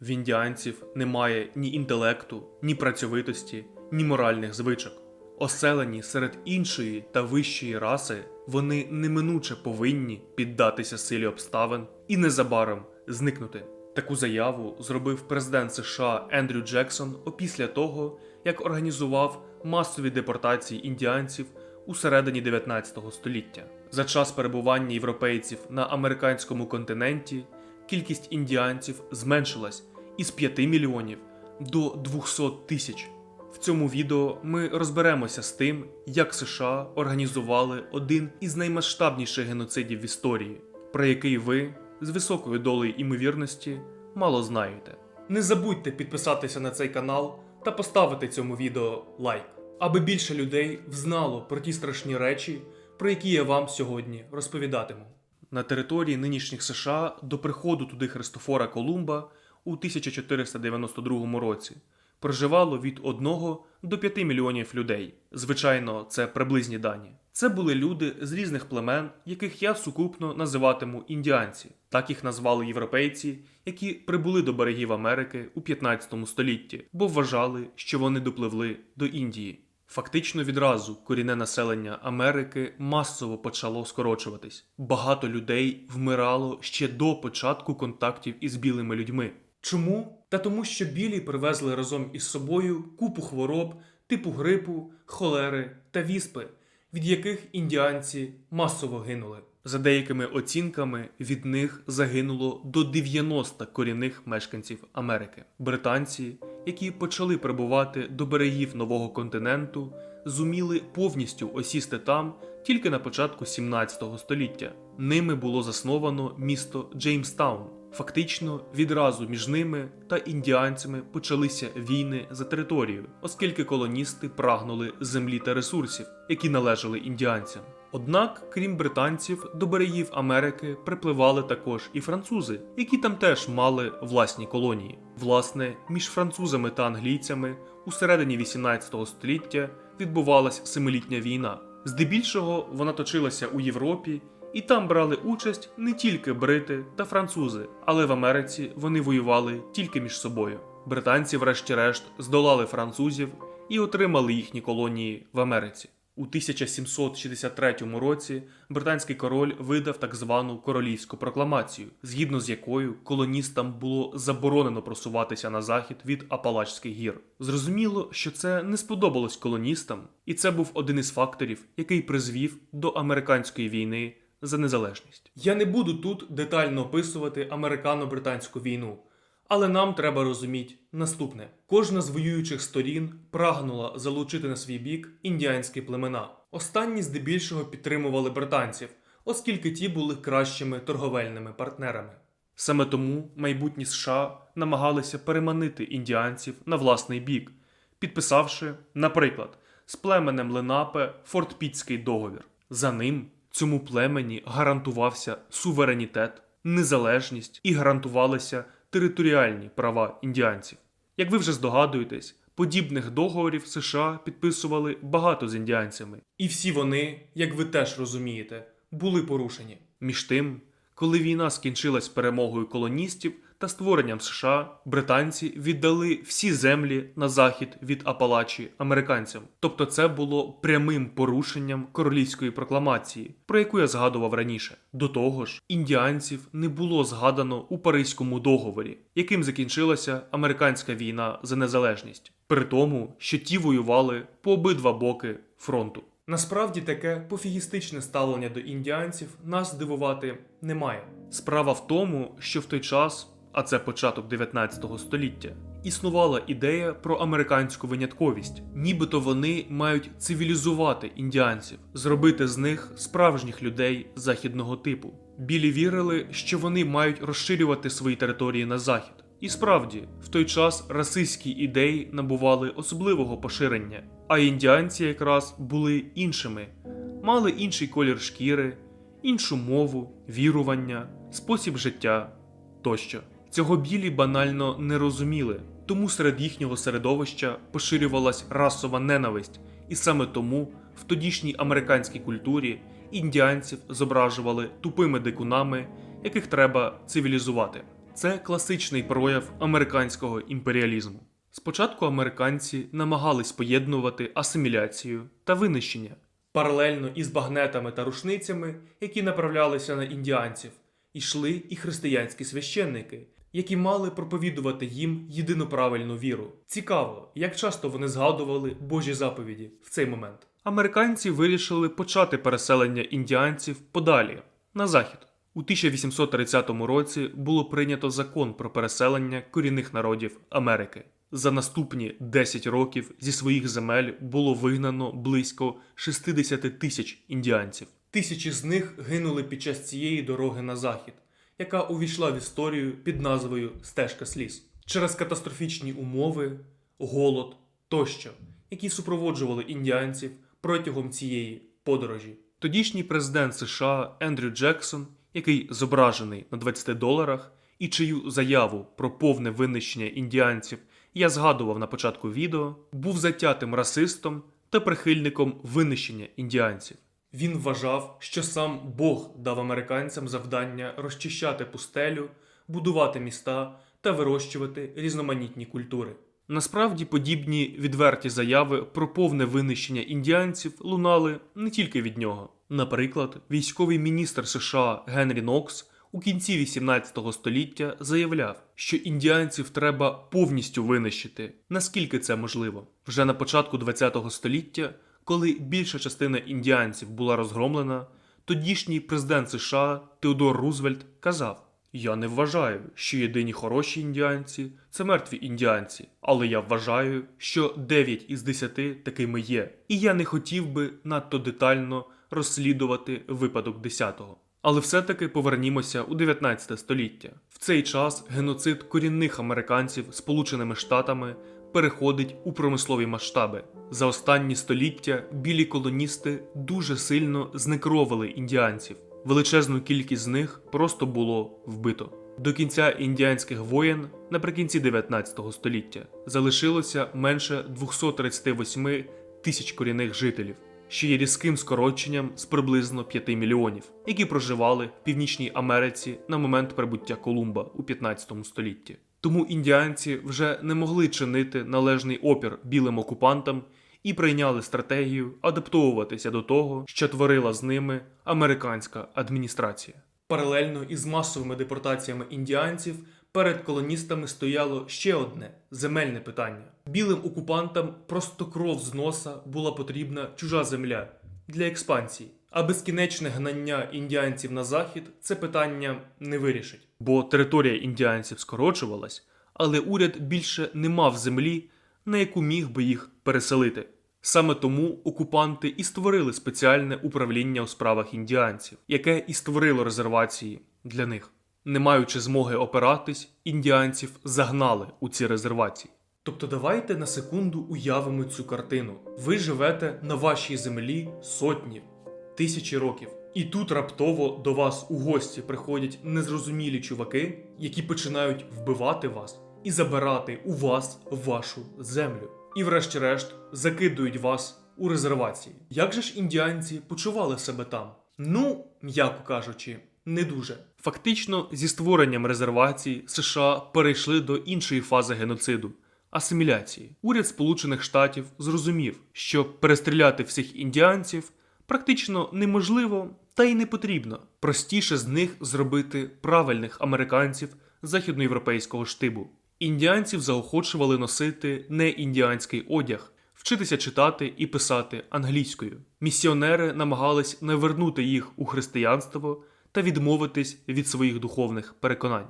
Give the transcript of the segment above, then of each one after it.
В індіанців немає ні інтелекту, ні працьовитості, ні моральних звичок. Оселені серед іншої та вищої раси, вони неминуче повинні піддатися силі обставин і незабаром зникнути. Таку заяву зробив президент США Ендрю Джексон опісля того, як організував масові депортації індіанців у середині 19 століття. За час перебування європейців на американському континенті кількість індіанців зменшилась із 5 мільйонів до 200 тисяч. В цьому відео ми розберемося з тим, як США організували один із наймасштабніших геноцидів в історії, про який ви з високою долею імовірності мало знаєте. Не забудьте підписатися на цей канал та поставити цьому відео лайк, аби більше людей взнало про ті страшні речі, про які я вам сьогодні розповідатиму. На території нинішніх США до приходу туди Христофора Колумба у 1492 році проживало від 1 до 5 мільйонів людей. Звичайно, це приблизні дані. Це були люди з різних племен, яких я сукупно називатиму індіанці. Так їх назвали європейці, які прибули до берегів Америки у 15 столітті, бо вважали, що вони допливли до Індії. Фактично відразу корінне населення Америки масово почало скорочуватись. Багато людей вмирало ще до початку контактів із білими людьми. Чому? Та тому, що білі привезли разом із собою купу хвороб типу грипу, холери та віспи, від яких індіанці масово гинули. За деякими оцінками, від них загинуло до 90 корінних мешканців Америки. Британці, які почали прибувати до берегів нового континенту, зуміли повністю осісти там тільки на початку 17 століття. Ними було засновано місто Джеймстаун. Фактично, відразу між ними та індіанцями почалися війни за територію, оскільки колоністи прагнули землі та ресурсів, які належали індіанцям. Однак, крім британців, до берегів Америки припливали також і французи, які там теж мали власні колонії. Власне, між французами та англійцями у середині 18 століття відбувалась семилітня війна. Здебільшого вона точилася у Європі, і там брали участь не тільки брити та французи, але в Америці вони воювали тільки між собою. Британці, врешті-решт, здолали французів і отримали їхні колонії в Америці. У 1763 році британський король видав так звану королівську прокламацію, згідно з якою колоністам було заборонено просуватися на захід від Апалачських гір. Зрозуміло, що це не сподобалось колоністам, і це був один із факторів, який призвів до американської війни за незалежність. Я не буду тут детально описувати американо-британську війну. Але нам треба розуміти наступне: кожна з воюючих сторін прагнула залучити на свій бік індіанські племена. Останні здебільшого підтримували британців, оскільки ті були кращими торговельними партнерами. Саме тому майбутні США намагалися переманити індіанців на власний бік, підписавши, наприклад, з племенем Ленапе Фортпітський договір. За ним цьому племені гарантувався суверенітет, незалежність і гарантувалися територіальні права індіанців. Як ви вже здогадуєтесь, подібних договорів США підписували багато з індіанцями, і всі вони, як ви теж розумієте, були порушені. Між тим, коли війна скінчилась перемогою колоністів та створенням США, британці віддали всі землі на захід від Апалачі американцям. Тобто це було прямим порушенням королівської прокламації, про яку я згадував раніше. До того ж, індіанців не було згадано у Паризькому договорі, яким закінчилася американська війна за незалежність, при тому, що ті воювали по обидва боки фронту. Насправді таке пофігістичне ставлення до індіанців нас здивувати не має. Справа в тому, що в той час, а це початок 19 століття, існувала ідея про американську винятковість, нібито вони мають цивілізувати індіанців, зробити з них справжніх людей західного типу. Білі вірили, що вони мають розширювати свої території на захід. І справді, в той час расистські ідеї набували особливого поширення, а індіанці якраз були іншими, мали інший колір шкіри, іншу мову, вірування, спосіб життя тощо. Цього білі банально не розуміли, тому серед їхнього середовища поширювалась расова ненависть, і саме тому в тодішній американській культурі індіанців зображували тупими дикунами, яких треба цивілізувати. Це класичний прояв американського імперіалізму. Спочатку американці намагались поєднувати асиміляцію та винищення паралельно із багнетами та рушницями, які направлялися на індіанців, ішли і християнські священники, які мали проповідувати їм єдину правильну віру. Цікаво, як часто вони згадували Божі заповіді в цей момент. Американці вирішили почати переселення індіанців подалі на захід. У 1830 році було прийнято закон про переселення корінних народів Америки. За наступні 10 років зі своїх земель було вигнано близько 60 тисяч індіанців. Тисячі з них гинули під час цієї дороги на захід, яка увійшла в історію під назвою Стежка сліз через катастрофічні умови, голод тощо, які супроводжували індіанців протягом цієї подорожі. Тодішній президент США Ендрю Джексон, який зображений на 20 доларах, і чию заяву про повне винищення індіанців я згадував на початку відео, був затятим расистом та прихильником винищення індіанців. Він вважав, що сам Бог дав американцям завдання розчищати пустелю, будувати міста та вирощувати різноманітні культури. Насправді подібні відверті заяви про повне винищення індіанців лунали не тільки від нього. Наприклад, військовий міністр США Генрі Нокс у кінці 18 століття заявляв, що індіанців треба повністю винищити, наскільки це можливо. Вже на початку 20 століття, коли більша частина індіанців була розгромлена, тодішній президент США Теодор Рузвельт казав: Я не вважаю, що єдині хороші індіанці це мертві індіанці, але я вважаю, що 9 із 10 такими є, і я не хотів би надто детально розслідувати випадок 10-го. Але все-таки повернімося у 19 століття. В цей час геноцид корінних американців Сполученими Штатами переходить у промислові масштаби. За останні століття білі колоністи дуже сильно знекровили індіанців. Величезну кількість з них просто було вбито. До кінця індіанських воєн наприкінці 19 століття залишилося менше 238 тисяч корінних жителів що є різким скороченням з приблизно 5 мільйонів, які проживали в Північній Америці на момент прибуття Колумба у 15 столітті. Тому індіанці вже не могли чинити належний опір білим окупантам і прийняли стратегію адаптовуватися до того, що творила з ними американська адміністрація. Паралельно із масовими депортаціями індіанців перед колоністами стояло ще одне земельне питання. Білим окупантам просто кров з носа була потрібна чужа земля для експансії. А безкінечне гнання індіанців на захід це питання не вирішить, бо територія індіанців скорочувалась, але уряд більше не мав землі, на яку міг би їх переселити. Саме тому окупанти і створили спеціальне управління у справах індіанців, яке і створило резервації для них. Не маючи змоги опиратись, індіанців загнали у ці резервації. Тобто давайте на секунду уявимо цю картину. Ви живете на вашій землі сотні, тисячі років. І тут раптово до вас у гості приходять незрозумілі чуваки, які починають вбивати вас і забирати у вас вашу землю. І, врешті-решт, закидують вас у резервації. Як же ж індіанці почували себе там? Ну, м'яко кажучи, не дуже. Фактично, зі створенням резервацій США перейшли до іншої фази геноциду асиміляції. Уряд Сполучених Штатів зрозумів, що перестріляти всіх індіанців практично неможливо та й не потрібно. Простіше з них зробити правильних американців західноєвропейського штибу. Індіанців заохочували носити не індіанський одяг, вчитися читати і писати англійською. Місіонери намагались навернути їх у християнство та відмовитись від своїх духовних переконань.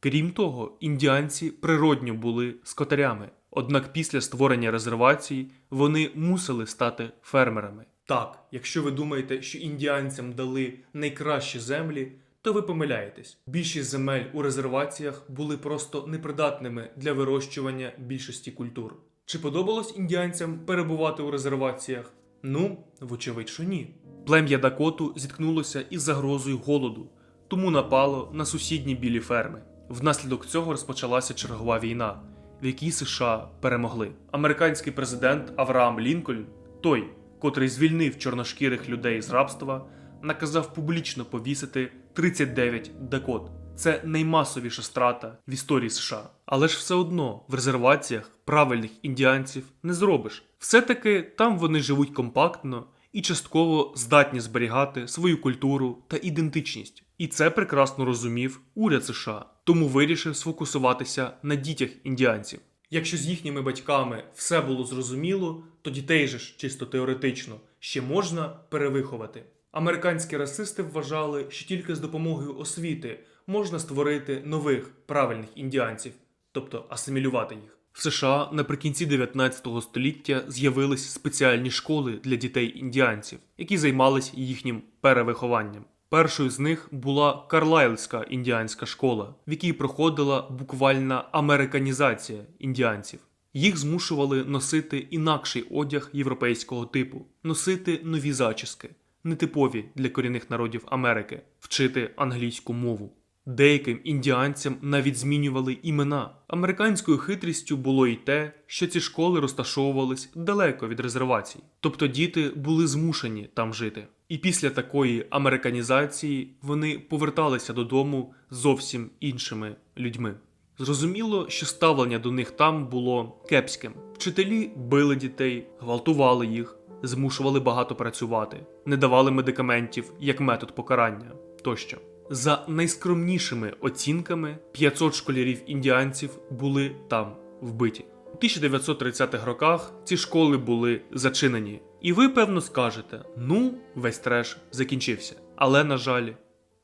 Крім того, індіанці природньо були скотарями, однак після створення резервацій вони мусили стати фермерами. Так, якщо ви думаєте, що індіанцям дали найкращі землі, то ви помиляєтесь. Більшість земель у резерваціях були просто непридатними для вирощування більшості культур. Чи подобалось індіанцям перебувати у резерваціях? Ну, вочевидь, що ні. Плем'я Дакоту зіткнулося із загрозою голоду, тому напало на сусідні білі ферми. Внаслідок цього розпочалася чергова війна, в якій США перемогли. Американський президент Авраам Лінкольн, той, котрий звільнив чорношкірих людей з рабства, наказав публічно повісити 39 дакот. це наймасовіша страта в історії США. Але ж все одно в резерваціях правильних індіанців не зробиш. Все-таки там вони живуть компактно і частково здатні зберігати свою культуру та ідентичність. І це прекрасно розумів уряд США, тому вирішив сфокусуватися на дітях індіанців. Якщо з їхніми батьками все було зрозуміло, то дітей же ж чисто теоретично ще можна перевиховати. Американські расисти вважали, що тільки з допомогою освіти можна створити нових правильних індіанців, тобто асимілювати їх. В США наприкінці 19 століття з'явились спеціальні школи для дітей індіанців, які займалися їхнім перевихованням. Першою з них була Карлайльська індіанська школа, в якій проходила буквальна американізація індіанців. Їх змушували носити інакший одяг європейського типу, носити нові зачіски, нетипові для корінних народів Америки, вчити англійську мову. Деяким індіанцям навіть змінювали імена. Американською хитрістю було й те, що ці школи розташовувались далеко від резервацій, тобто діти були змушені там жити. І після такої американізації вони поверталися додому зовсім іншими людьми. Зрозуміло, що ставлення до них там було кепським. Вчителі били дітей, гвалтували їх, змушували багато працювати, не давали медикаментів як метод покарання тощо. За найскромнішими оцінками 500 школярів індіанців були там вбиті. У 1930-х роках ці школи були зачинені. І ви, певно, скажете: ну, весь треш закінчився. Але, на жаль,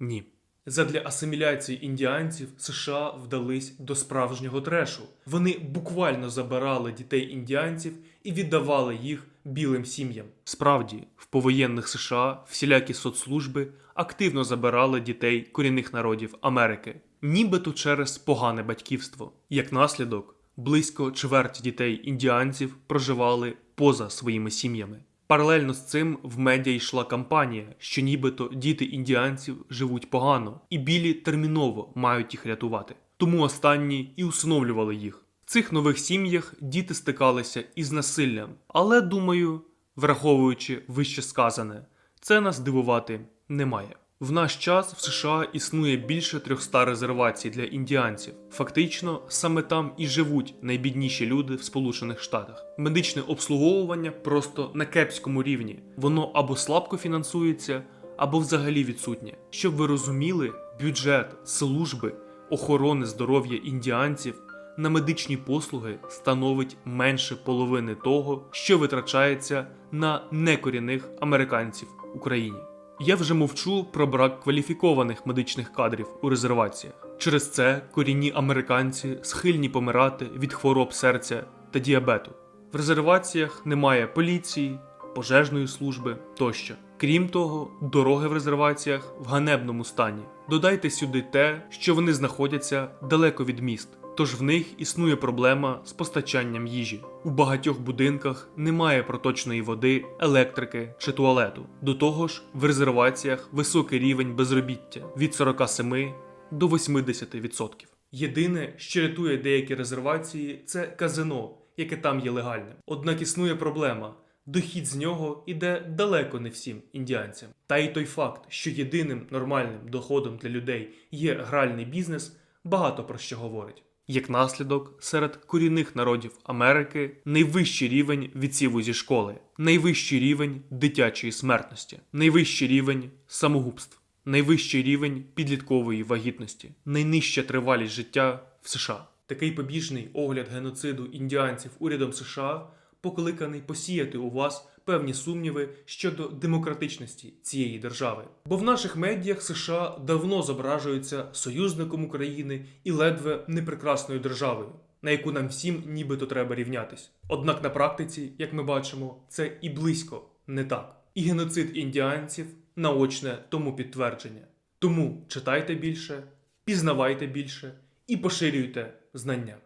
ні. Задля асиміляції індіанців США вдались до справжнього трешу. Вони буквально забирали дітей індіанців і віддавали їх білим сім'ям. Справді, в повоєнних США всілякі соцслужби активно забирали дітей корінних народів Америки, нібито через погане батьківство. Як наслідок, близько чверті дітей індіанців проживали поза своїми сім'ями. Паралельно з цим в медіа йшла кампанія, що нібито діти індіанців живуть погано, і білі терміново мають їх рятувати. Тому останні і усиновлювали їх. В цих нових сім'ях діти стикалися із насиллям, але думаю, враховуючи вище сказане, це нас дивувати не має. В наш час в США існує більше 300 резервацій для індіанців. Фактично, саме там і живуть найбідніші люди в Сполучених Штатах. Медичне обслуговування просто на кепському рівні. Воно або слабко фінансується, або взагалі відсутнє. Щоб ви розуміли, бюджет служби охорони здоров'я індіанців на медичні послуги становить менше половини того, що витрачається на некорінних американців в Україні. Я вже мовчу про брак кваліфікованих медичних кадрів у резерваціях. Через це корінні американці схильні помирати від хвороб серця та діабету. В резерваціях немає поліції, пожежної служби тощо. Крім того, дороги в резерваціях в ганебному стані. Додайте сюди те, що вони знаходяться далеко від міст. Тож в них існує проблема з постачанням їжі. У багатьох будинках немає проточної води, електрики чи туалету. До того ж, в резерваціях високий рівень безробіття від 47 до 80%. Єдине, що рятує деякі резервації, це казино, яке там є легальним. Однак існує проблема. Дохід з нього іде далеко не всім індіанцям. Та й той факт, що єдиним нормальним доходом для людей є гральний бізнес, багато про що говорить. Як наслідок, серед корінних народів Америки найвищий рівень відсіву зі школи, найвищий рівень дитячої смертності, найвищий рівень самогубств, найвищий рівень підліткової вагітності, найнижча тривалість життя в США. Такий побіжний огляд геноциду індіанців урядом США покликаний посіяти у вас певні сумніви щодо демократичності цієї держави. Бо в наших медіях США давно зображуються союзником України і ледве непрекрасною державою, на яку нам всім нібито треба рівнятись. Однак на практиці, як ми бачимо, це і близько не так. І геноцид індіанців наочне тому підтвердження. Тому читайте більше, пізнавайте більше і поширюйте знання.